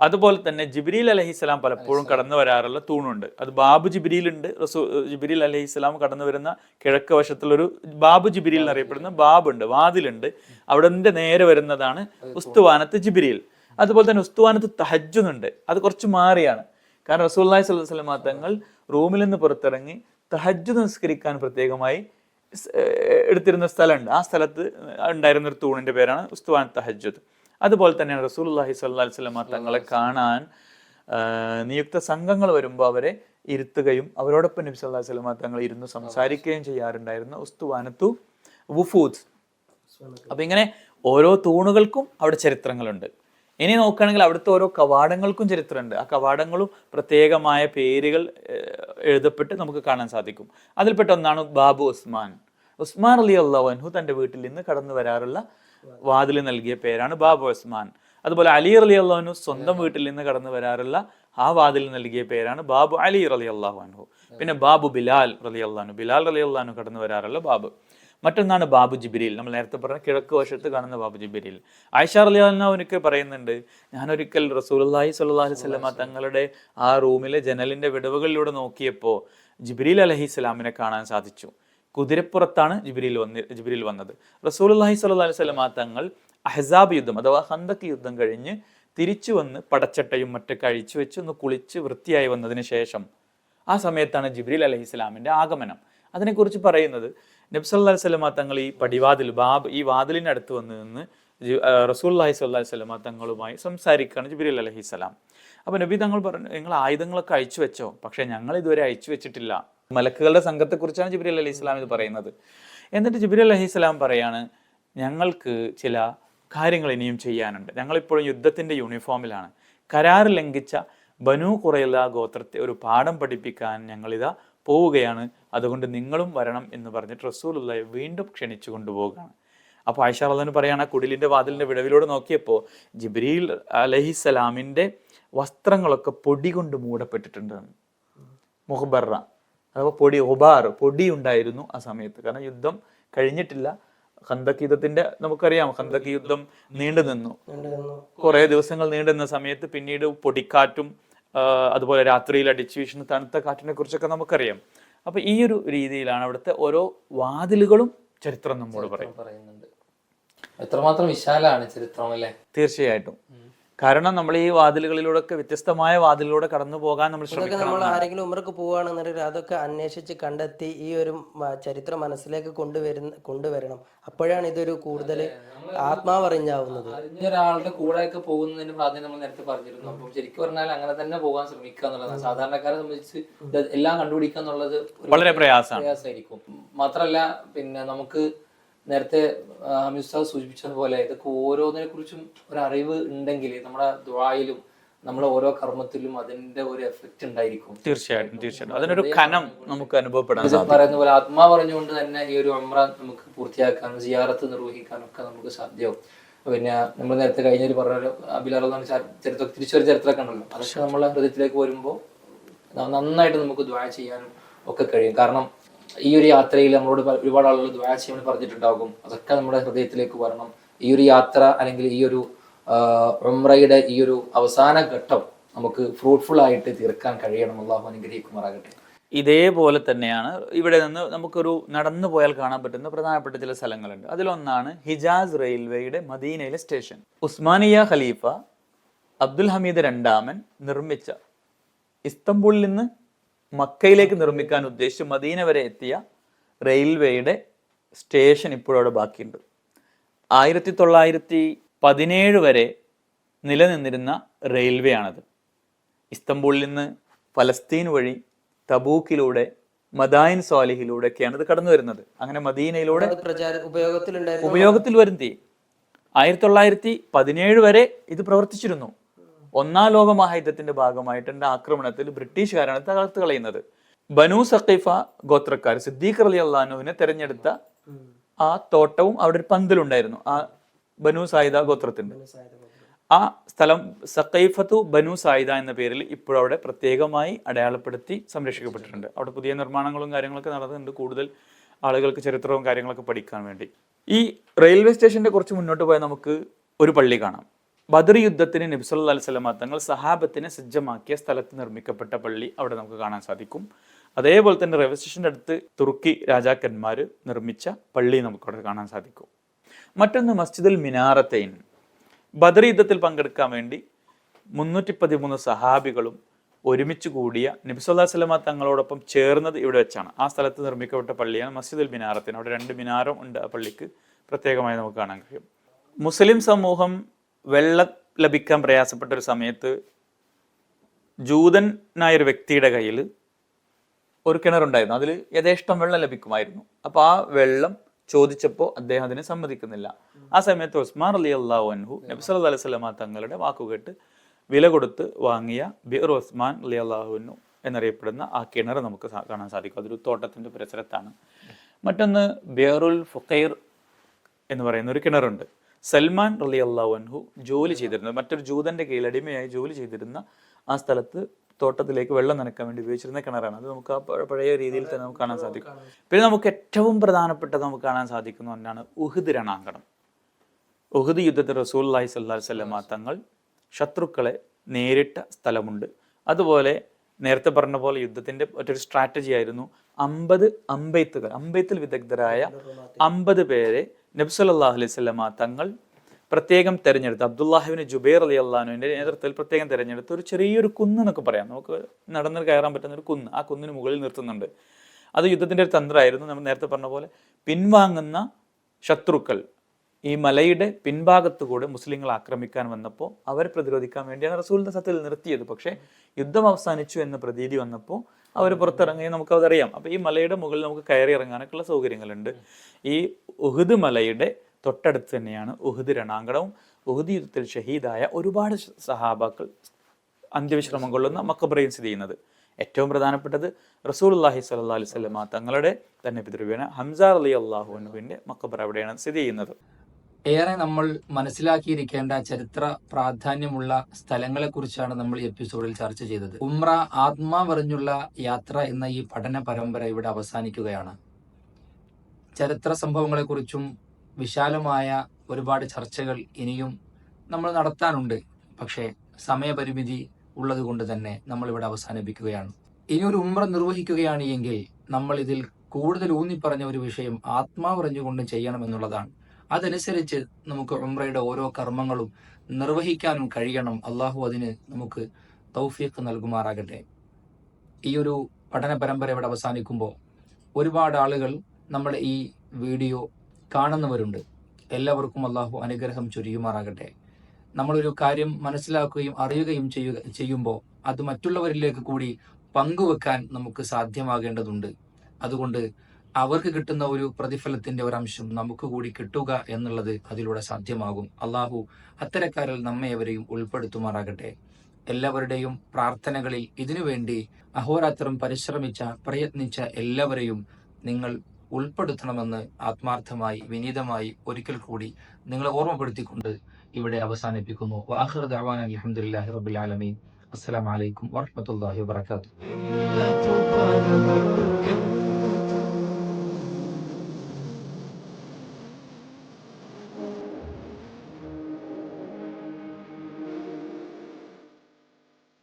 അതുപോലെ തന്നെ ജിബ്രീൽ അലഹിസ്സലാം പലപ്പോഴും കടന്നു വരാറുള്ള തൂണുണ്ട്. അത് ബാബു ജിബ്രീൽ ഉണ്ട്. റസൂ ജിബ്രീൽ അലഹിസ്സലാം കടന്നു വരുന്ന കിഴക്ക് വശത്തുള്ളൊരു ബാബു ജിബ്രീൽ എന്നറിയപ്പെടുന്ന ബാബുണ്ട് വാതിലുണ്ട്. അവിടെ നേരെ വരുന്നതാണ് ഉസ്തുവാനത്ത് ജിബ്രീൽ. അതുപോലെ തന്നെ ഉസ്തുവാനത്ത് തഹജ്ജുന്നുണ്ട് അത് കുറച്ച് മാറിയാണ്. കാരണം റസൂല്ലാഹി സ്വല്ലം തങ്ങൾ റൂമിൽ നിന്ന് പുറത്തിറങ്ങി തഹജ്ജു നിസ്കരിക്കാൻ പ്രത്യേകമായി എടുത്തിരുന്ന സ്ഥലമുണ്ട്. ആ സ്ഥലത്ത് ഉണ്ടായിരുന്ന ഒരു തൂണിന്റെ പേരാണ് ഉസ്തുവാൻ തഹജ്ജുദ്. അതുപോലെ തന്നെയാണ് റസൂൽഹി അലൈഹി വസല്ലം തങ്ങളെ കാണാൻ നിയുക്ത സംഘങ്ങൾ വരുമ്പോൾ അവരെ ഇരുത്തുകയും അവരോടൊപ്പം നബി സല്ലല്ലാഹി അലൈഹി വസല്ലം തങ്ങൾ ഇരുന്ന് സംസാരിക്കുകയും ചെയ്യാറുണ്ടായിരുന്ന. ഉസ്തുവാനത്തു വുഫൂദ്. അപ്പൊ ഇങ്ങനെ ഓരോ തൂണുകൾക്കും അവിടെ ചരിത്രങ്ങളുണ്ട്. ഇനി നോക്കുകയാണെങ്കിൽ അവിടുത്തെ ഓരോ കവാടങ്ങൾക്കും ചരിത്രമുണ്ട്. ആ കവാടങ്ങളും പ്രത്യേകമായ പേരുകൾ എഴുതപ്പെട്ട് നമുക്ക് കാണാൻ സാധിക്കും. അതിൽപ്പെട്ട ഒന്നാണ് ബാബു ഉസ്മാൻ. ഉസ്മാൻ അലി അള്ളാഹു തന്റെ വീട്ടിൽ നിന്ന് കടന്നു വരാറുള്ള വാതിൽ നൽകിയ പേരാണ് ബാബു ഉസ്മാൻ. അതുപോലെ അലി അലി അള്ളാഹുനു സ്വന്തം വീട്ടിൽ നിന്ന് കടന്നു വരാറുള്ള ആ വാതിൽ നൽകിയ പേരാണ് ബാബു അലി റലി അള്ളാഹു പിന്നെ ബാബു ബിലാൽ റലി അള്ളഹാനു ബിലാൽ റലി അള്ളഹാനു കടന്നു വരാറുള്ള ബാബു. മറ്റൊന്നാണ് ബാബു ജിബിരിൽ നമ്മൾ നേരത്തെ പറഞ്ഞ കിഴക്ക് വശത്ത് കാണുന്ന ബാബു ജിബിരിൽ ആയിഷ അലിയാനൊരിക്കൽ പറയുന്നുണ്ട് ഞാനൊരിക്കൽ റസൂലുള്ളാഹി സ്വല്ലല്ലാഹി അലൈഹി വസല്ലമ തങ്ങളുടെ ആ റൂമിലെ ജനലിന്റെ വിടവുകളിലൂടെ നോക്കിയപ്പോൾ ജിബ്രീൽ അലഹി സ്വലാമിനെ കാണാൻ സാധിച്ചു. കുതിരപ്പുറത്താണ് ജിബിരിയിൽ വന്ന് ജിബിരിയിൽ വന്നത്. റസൂലുള്ളാഹി സ്വല്ലല്ലാഹി അലൈഹി വസല്ലമ തങ്ങൾ അഹസാബ് യുദ്ധം അഥവാ ഹന്തക്ക് യുദ്ധം കഴിഞ്ഞ് തിരിച്ചു വന്ന് പടച്ചട്ടയും മറ്റൊക്കെ കഴിച്ചു വെച്ച് ഒന്ന് കുളിച്ച് വൃത്തിയായി വന്നതിന് ശേഷം ആ സമയത്താണ് ജിബ്രീൽ അലഹി സ്വലാമിന്റെ ആഗമനം. അതിനെക്കുറിച്ച് പറയുന്നത് നബ്സല്ലാ സ്വലമ തങ്ങൾ ഈ പടിവാതിൽ ബാബ് ഈ വാതിലിനടുത്ത് വന്ന് നിന്ന് റസൂൽ അലൈഹി സ്വല്ലാ സ്വലമ തങ്ങളുമായി സംസാരിക്കുകയാണ് ജിബ്രീൽ അലഹിസ്സലാം അപ്പൊ നബി തങ്ങൾ പറഞ്ഞു നിങ്ങൾ ആയുധങ്ങളൊക്കെ അയച്ചു വെച്ചോ? പക്ഷേ ഞങ്ങൾ ഇതുവരെ അയച്ചു വെച്ചിട്ടില്ല. മലക്കുകളുടെ സംഘത്തെക്കുറിച്ചാണ് ജിബ്രീൽ അലൈഹി സ്വലാം ഇത് പറയുന്നത്. എന്നിട്ട് ജിബ്രീൽ അലൈഹി സ്വലാം പറയാണ് ഞങ്ങൾക്ക് ചില കാര്യങ്ങൾ ഇനിയും ചെയ്യാനുണ്ട്. ഞങ്ങളിപ്പോഴും യുദ്ധത്തിന്റെ യൂണിഫോമിലാണ്. കരാർ ലംഘിച്ച ബനു കുറയുള്ള ഗോത്രത്തെ ഒരു പാഠം പഠിപ്പിക്കാൻ ഞങ്ങളിതാ പോവുകയാണ്. അതുകൊണ്ട് നിങ്ങളും വരണം എന്ന് പറഞ്ഞിട്ട് റസൂലുള്ളയെ വീണ്ടും ക്ഷണിച്ചു കൊണ്ടുപോവുകയാണ്. അപ്പോൾ ആയിഷ പറയുകയാണ് കുടിലിന്റെ വാതിലിന്റെ വിടവിലൂടെ നോക്കിയപ്പോൾ ജിബ്രീൽ അലഹിസലാമിന്റെ വസ്ത്രങ്ങളൊക്കെ പൊടി കൊണ്ട് മൂടപ്പെട്ടിട്ടുണ്ട്. മുഹബറ അഥവാ പൊടി ഒബാർ പൊടി ഉണ്ടായിരുന്നു ആ സമയത്ത്. കാരണം യുദ്ധം കഴിഞ്ഞിട്ടില്ല. ഖന്തക് യുദ്ധത്തിന്റെ നമുക്കറിയാം ഖന്തക് യുദ്ധം നീണ്ടു നിന്നു. കുറെ ദിവസങ്ങൾ നീണ്ടു നിന്ന സമയത്ത് പിന്നീട് പൊടിക്കാറ്റും അതുപോലെ രാത്രിയിൽ അടിച്ചു വീശുന്ന തണുത്ത കാറ്റിനെ കുറിച്ചൊക്കെ നമുക്കറിയാം. അപ്പൊ ഈ ഒരു രീതിയിലാണ് അവിടുത്തെ ഓരോ വാതിലുകളും ചരിത്രം നമ്മോട് പറയുന്നത്. പറയുന്നുണ്ട്. എത്രമാത്രം വിശാലാണ് ചരിത്രം അല്ലേ? തീർച്ചയായിട്ടും. കാരണം നമ്മൾ ഈ വാതിലുകളിലൂടെ ഒക്കെ വ്യത്യസ്തമായ വാതിലിലൂടെ കടന്നു പോകാൻ നമ്മൾ ഇതൊക്കെ ശ്രമിക്കണം നമ്മൾ ആരെങ്കിലും ഉമ്മർക്ക് പോവുകയാണെന്നുണ്ടെങ്കിൽ അതൊക്കെ അന്വേഷിച്ച് കണ്ടെത്തി ഈ ഒരു മ- ചരിത്രം മനസ്സിലേക്ക് കൊണ്ടുവരുന്ന കൊണ്ടുവരണം. അപ്പോഴാണ് ഇതൊരു കൂടുതൽ ആത്മാവറിഞ്ഞാവുന്നത്. അറിഞ്ഞൊരാളുടെ കൂടെയൊക്കെ പോകുന്നതിന് പ്രാധാന്യം നമ്മൾ നേരത്തെ പറഞ്ഞിരുന്നു. അപ്പം ശരിക്കും പറഞ്ഞാൽ അങ്ങനെ തന്നെ പോകാൻ ശ്രമിക്കുക എന്നുള്ളതാണ്. സാധാരണക്കാരെ സംബന്ധിച്ച് ഇത് എല്ലാം കണ്ടുപിടിക്കുക എന്നുള്ളത് ഒരു വളരെ പ്രയാസമാണ്. പ്രയാസമായിരിക്കും. മാത്രല്ല പിന്നെ നമുക്ക് നേരത്തെ ഉസ്താദ് സൂചിപ്പിച്ചതുപോലെ ഇതൊക്കെ ഓരോന്നിനെ കുറിച്ചും ഒരു അറിവ് ഉണ്ടെങ്കിൽ നമ്മുടെ ദ്വായിലും നമ്മുടെ ഓരോ കർമ്മത്തിലും അതിന്റെ ഒരു എഫക്റ്റ് ഉണ്ടായിരിക്കും. തീർച്ചയായിട്ടും തീർച്ചയായിട്ടും. അതിനൊരു കനം നമുക്ക് അനുഭവപ്പെടാൻ പറയുന്ന പോലെ ആത്മാ പറഞ്ഞുകൊണ്ട് തന്നെ ഈ ഒരു അമ്ര നമുക്ക് പൂർത്തിയാക്കാനും സിയാറത്ത് നിർവഹിക്കാനും ഒക്കെ നമുക്ക് സാധ്യമാവും പിന്നെ നമ്മൾ നേരത്തെ കഴിഞ്ഞൊരു പറഞ്ഞ അബിലാറെന്ന് ചരിത്രം തിരിച്ചൊരു ചരിത്രമൊക്കെ ഉണ്ടല്ലോ. അതൊക്കെ നമ്മളെ ഹൃദയത്തിലേക്ക് വരുമ്പോൾ നന്നായിട്ട് നമുക്ക് ദ്വായ ചെയ്യാനും ഒക്കെ കഴിയും. കാരണം ഈ ഒരു യാത്രയിൽ നമ്മളോട് ഒരുപാട് ആളുകൾ ദ്വാര ചെയ്യാൻ പറഞ്ഞിട്ടുണ്ടാകും. അതൊക്കെ നമ്മുടെ ഹൃദയത്തിലേക്ക് വരണം. ഈ ഒരു യാത്ര അല്ലെങ്കിൽ ഈ ഒരു ഉംറയുടെ ഈ ഒരു അവസാന ഘട്ടം നമുക്ക് ഫ്രൂട്ട്ഫുൾ ആയിട്ട് തീർക്കാൻ കഴിയണം. അള്ളാഹു അനുഗ്രഹിക്കുമാറാകട്ടെ. ഇതേപോലെ തന്നെയാണ് ഇവിടെ നിന്ന് നമുക്കൊരു നടന്നു പോയാൽ കാണാൻ പറ്റുന്ന പ്രധാനപ്പെട്ട ചില സ്ഥലങ്ങളുണ്ട്. അതിലൊന്നാണ് ഹിജാസ് റെയിൽവേയുടെ മദീനയിലെ സ്റ്റേഷൻ. ഉസ്മാനിയ ഖലീഫ അബ്ദുൽ ഹമീദ് രണ്ടാമൻ നിർമ്മിച്ച ഇസ്തംബൂളിൽ നിന്ന് മക്കയിലേക്ക് നിർമ്മിക്കാൻ ഉദ്ദേശിച്ച് മദീന വരെ എത്തിയ റെയിൽവേയുടെ സ്റ്റേഷൻ ഇപ്പോഴവിടെ ബാക്കിയുണ്ട്. ആയിരത്തി തൊള്ളായിരത്തി പതിനേഴ് വരെ നിലനിന്നിരുന്ന റെയിൽവേ ആണത് ഇസ്തംബൂളിൽ നിന്ന് ഫലസ്തീൻ വഴി തബൂക്കിലൂടെ മദായിൻ സ്വാലിഹിലൂടെ ഒക്കെയാണ് ഇത് കടന്നു വരുന്നത്. അങ്ങനെ മദീനയിലൂടെ ഉപയോഗത്തിൽ വരും തീ ആയിരത്തി തൊള്ളായിരത്തി പതിനേഴ് വരെ ഇത് പ്രവർത്തിച്ചിരുന്നു. ഒന്നാം ലോക മഹായുദ്ധത്തിന്റെ ഭാഗമായിട്ടുണ്ട് ആക്രമണത്തിൽ ബ്രിട്ടീഷുകാരാണ് തകർത്ത് കളയുന്നത്. ബനു സഖീഫ ഗോത്രക്കാർ സിദ്ദീഖ് അലി അള്ളഹാനുവിനെ തെരഞ്ഞെടുത്ത ആ തോട്ടവും അവിടെ ഒരു പന്തലുണ്ടായിരുന്നു. ആ ബനു സായിദ ഗോത്രത്തിന്റെ. ആ സ്ഥലം സഖൈഫത്തു ബനു സായിദ എന്ന പേരിൽ ഇപ്പോഴവിടെ പ്രത്യേകമായി അടയാളപ്പെടുത്തി സംരക്ഷിക്കപ്പെട്ടിട്ടുണ്ട്. അവിടെ പുതിയ നിർമ്മാണങ്ങളും കാര്യങ്ങളൊക്കെ നടന്നിട്ടുണ്ട്. കൂടുതൽ ആളുകൾക്ക് ചരിത്രവും കാര്യങ്ങളൊക്കെ പഠിക്കാൻ വേണ്ടി. ഈ റെയിൽവേ സ്റ്റേഷന്റെ കുറച്ച് മുന്നോട്ട് പോയാൽ നമുക്ക് ഒരു പള്ളി കാണാം. ബദർ യുദ്ധത്തിന് നബ്സല്ലാ അലിസ്ലാം തങ്ങൾ സഹാബത്തിനെ സജ്ജമാക്കിയ സ്ഥലത്ത് നിർമ്മിക്കപ്പെട്ട പള്ളി അവിടെ നമുക്ക് കാണാൻ സാധിക്കും. അതേപോലെ തന്നെ റെയിൽവേ സ്റ്റേഷന്റെ അടുത്ത് തുർക്കി രാജാക്കന്മാർ നിർമ്മിച്ച പള്ളി നമുക്ക് അവിടെ കാണാൻ സാധിക്കും. മറ്റൊന്ന് മസ്ജിദുൽ മിനാറത്തൈൻ. ബദർ യുദ്ധത്തിൽ പങ്കെടുക്കാൻ വേണ്ടി മുന്നൂറ്റി പതിമൂന്ന് സഹാബികളും ഒരുമിച്ച് കൂടിയ നബിസ്വല്ലാ സ്വലമ തങ്ങളോടൊപ്പം ചേർന്നത് ഇവിടെ വെച്ചാണ്. ആ സ്ഥലത്ത് നിർമ്മിക്കപ്പെട്ട പള്ളിയാണ് മസ്ജിദുൽ മിനാറത്തിന് അവിടെ രണ്ട് മിനാരം ഉണ്ട് ആ പള്ളിക്ക്. പ്രത്യേകമായി നമുക്ക് കാണാൻ കഴിയും. മുസ്ലിം സമൂഹം വെള്ളം ലഭിക്കാൻ പ്രയാസപ്പെട്ട ഒരു സമയത്ത് ജൂതനായൊരു വ്യക്തിയുടെ കയ്യിൽ ഒരു കിണറുണ്ടായിരുന്നു. അതിൽ യഥേഷ്ടം വെള്ളം ലഭിക്കുമായിരുന്നു. അപ്പോൾ ആ വെള്ളം ചോദിച്ചപ്പോൾ അദ്ദേഹം അതിനെ സമ്മതിക്കുന്നില്ല. ആ സമയത്ത് ഉസ്മാൻ അലി അള്ളാഹു അൻഹു നബി സല്ലല്ലാഹു അലൈഹി വസല്ലമ തങ്ങളുടെ വാക്കുകേട്ട് വില കൊടുത്ത് വാങ്ങിയ ബിർ ഉസ്മാൻ അലി അള്ളാഹുനു എന്നറിയപ്പെടുന്ന ആ കിണർ നമുക്ക് കാണാൻ സാധിക്കും. അതൊരു തോട്ടത്തിന്റെ പരിസരത്താണ്. മറ്റൊന്ന് ബിയറുൽ ഫുഖൈർ എന്ന് പറയുന്ന ഒരു കിണറുണ്ട്. സൽമാൻ റലി അള്ളാഹു ജോലി ചെയ്തിരുന്നത് മറ്റൊരു ജൂതന്റെ കീഴിൽ അടിമയായി ജോലി ചെയ്തിരുന്ന ആ സ്ഥലത്ത് തോട്ടത്തിലേക്ക് വെള്ളം നനക്കാൻ വേണ്ടി ഉപയോഗിച്ചിരുന്ന കിണറാണ്. അത് നമുക്ക് ആ പഴയ രീതിയിൽ തന്നെ നമുക്ക് കാണാൻ സാധിക്കും. പിന്നെ നമുക്ക് ഏറ്റവും പ്രധാനപ്പെട്ടത് നമുക്ക് കാണാൻ സാധിക്കുന്ന ഒന്നാണ് ഉഹുദ് രണാങ്കണം. ഉഹുദ് യുദ്ധത്തിൽ റസൂൽ അള്ളാഹി സ്വല്ലാ വല്ലമ തങ്ങൾ ശത്രുക്കളെ നേരിട്ട സ്ഥലമുണ്ട്. അതുപോലെ നേരത്തെ പറഞ്ഞ പോലെ യുദ്ധത്തിന്റെ മറ്റൊരു സ്ട്രാറ്റജി ആയിരുന്നു അമ്പത് അമ്പെയ്ത്തുകൾ. അമ്പെയ്ത്തിൽ വിദഗ്ധരായ അമ്പത് പേരെ നബ്സല്ലാഹു അലൈഹി സ്വലമ തങ്ങൾ പ്രത്യേകം തെരഞ്ഞെടുത്ത് അബ്ദുല്ലാഹിബിന് ജുബൈർ അലി അള്ളഹാനുവിന്റെ നേതൃത്വത്തിൽ പ്രത്യേകം തെരഞ്ഞെടുത്ത് ഒരു ചെറിയൊരു കുന്ന് എന്നൊക്കെ പറയാം. നമുക്ക് നടന്ന് കയറാൻ പറ്റുന്ന ഒരു കുന്ന് ആ കുന്നിന് മുകളിൽ നിർത്തുന്നുണ്ട്. അത് യുദ്ധത്തിന്റെ ഒരു തന്ത്രമായിരുന്നു. നമ്മൾ നേരത്തെ പറഞ്ഞ പോലെ പിൻവാങ്ങുന്ന ശത്രുക്കൾ. ഈ മലയുടെ പിൻഭാഗത്തു കൂടെ മുസ്ലിങ്ങൾ ആക്രമിക്കാൻ വന്നപ്പോൾ അവരെ പ്രതിരോധിക്കാൻ വേണ്ടിയാണ് റസൂലിന്റെ സത്തിൽ നിർത്തിയത്. പക്ഷേ യുദ്ധം അവസാനിച്ചു എന്ന പ്രതീതി വന്നപ്പോൾ അവർ പുറത്തിറങ്ങി നമുക്ക് അതറിയാം. അപ്പൊ ഈ മലയുടെ മുകളിൽ നമുക്ക് കയറി ഇറങ്ങാനൊക്കെയുള്ള സൗകര്യങ്ങളുണ്ട്. ഈ ഉഹുദ് മലയുടെ തൊട്ടടുത്ത് തന്നെയാണ് ഉഹുദ് രണാങ്കണവും. ഉഹുദ് യുദ്ധത്തിൽ ഷഹീദായ ഒരുപാട് സഹാബാക്കൾ അന്ത്യവിശ്രമം കൊള്ളുന്ന മക്കബ്രയും സ്ഥിതി ചെയ്യുന്നത്. ഏറ്റവും പ്രധാനപ്പെട്ടത് റസൂൽ അള്ളാഹി സ്വല്ലാ അലൈഹി സ്വലമ തങ്ങളുടെ തന്നെ പിതൃവ്യന ഹംസാർ അലി അള്ളാഹുവിന്റെ മക്കബ്ര അവിടെയാണ് സ്ഥിതി ചെയ്യുന്നത്. ഏറെ നമ്മൾ മനസ്സിലാക്കിയിരിക്കേണ്ട ചരിത്ര പ്രാധാന്യമുള്ള സ്ഥലങ്ങളെക്കുറിച്ചാണ് നമ്മൾ ഈ എപ്പിസോഡിൽ ചർച്ച ചെയ്തത്. ഉംറ ആത്മാവറിഞ്ഞുള്ള യാത്ര എന്ന ഈ പഠന പരമ്പര ഇവിടെ അവസാനിക്കുകയാണ്. ചരിത്ര സംഭവങ്ങളെക്കുറിച്ചും വിശാലമായ ഒരുപാട് ചർച്ചകൾ ഇനിയും നമ്മൾ നടത്താനുണ്ട്. പക്ഷേ സമയപരിമിതി ഉള്ളതുകൊണ്ട് തന്നെ നമ്മൾ ഇവിടെ അവസാനിപ്പിക്കുകയാണ്. ഇനി ഒരു ഉമ്ര നിർവഹിക്കുകയാണ് എങ്കിൽ നമ്മൾ ഇതിൽ കൂടുതൽ ഊന്നിപ്പറഞ്ഞ ഒരു വിഷയം ആത്മാവറിഞ്ഞുകൊണ്ട് ചെയ്യണമെന്നുള്ളതാണ്. അതനുസരിച്ച് നമുക്ക് ഉംറയുടെ ഓരോ കർമ്മങ്ങളും നിർവഹിക്കാനും കഴിയണം. അള്ളാഹു അതിന് നമുക്ക് തൗഫീഖ് നൽകുമാറാകട്ടെ. ഈ ഒരു പഠന പരമ്പര ഇവിടെ അവസാനിക്കുമ്പോൾ ഒരുപാട് ആളുകൾ നമ്മുടെ ഈ വീഡിയോ കാണുന്നവരുണ്ട്. എല്ലാവർക്കും അള്ളാഹു അനുഗ്രഹം ചൊരിയുമാറാകട്ടെ. നമ്മളൊരു കാര്യം മനസ്സിലാക്കുകയും അറിയുകയും ചെയ്യുക ചെയ്യുമ്പോൾ അത് മറ്റുള്ളവരിലേക്ക് കൂടി പങ്കുവെക്കാൻ നമുക്ക് സാധ്യമാകേണ്ടതുണ്ട്. അതുകൊണ്ട് അവർക്ക് കിട്ടുന്ന ഒരു പ്രതിഫലത്തിന്റെ ഒരു അംശം നമുക്ക് കൂടി കിട്ടുക എന്നുള്ളത് അതിലൂടെ സാധ്യമാകും. അള്ളാഹു അത്തരക്കാരിൽ നമ്മയെവരെയും ഉൾപ്പെടുത്തുമാറാകട്ടെ. എല്ലാവരുടെയും പ്രാർത്ഥനകളിൽ ഇതിനുവേണ്ടി അഹോരാത്രം പരിശ്രമിച്ച പ്രയത്നിച്ച എല്ലാവരെയും നിങ്ങൾ ഉൾപ്പെടുത്തണമെന്ന് ആത്മാർത്ഥമായി വിനീതമായി ഒരിക്കൽ കൂടി നിങ്ങളെ ഓർമ്മപ്പെടുത്തിക്കൊണ്ട് ഇവിടെ അവസാനിപ്പിക്കുന്നു. വാഹിർ വാഹമത്തല്ലാഹി അൽഹംദുലില്ലാഹി റബ്ബിൽ ആലമീൻ. അസ്സലാമു അലൈക്കും വറഹ്മത്തുള്ളാഹി വബറകാതുഹു.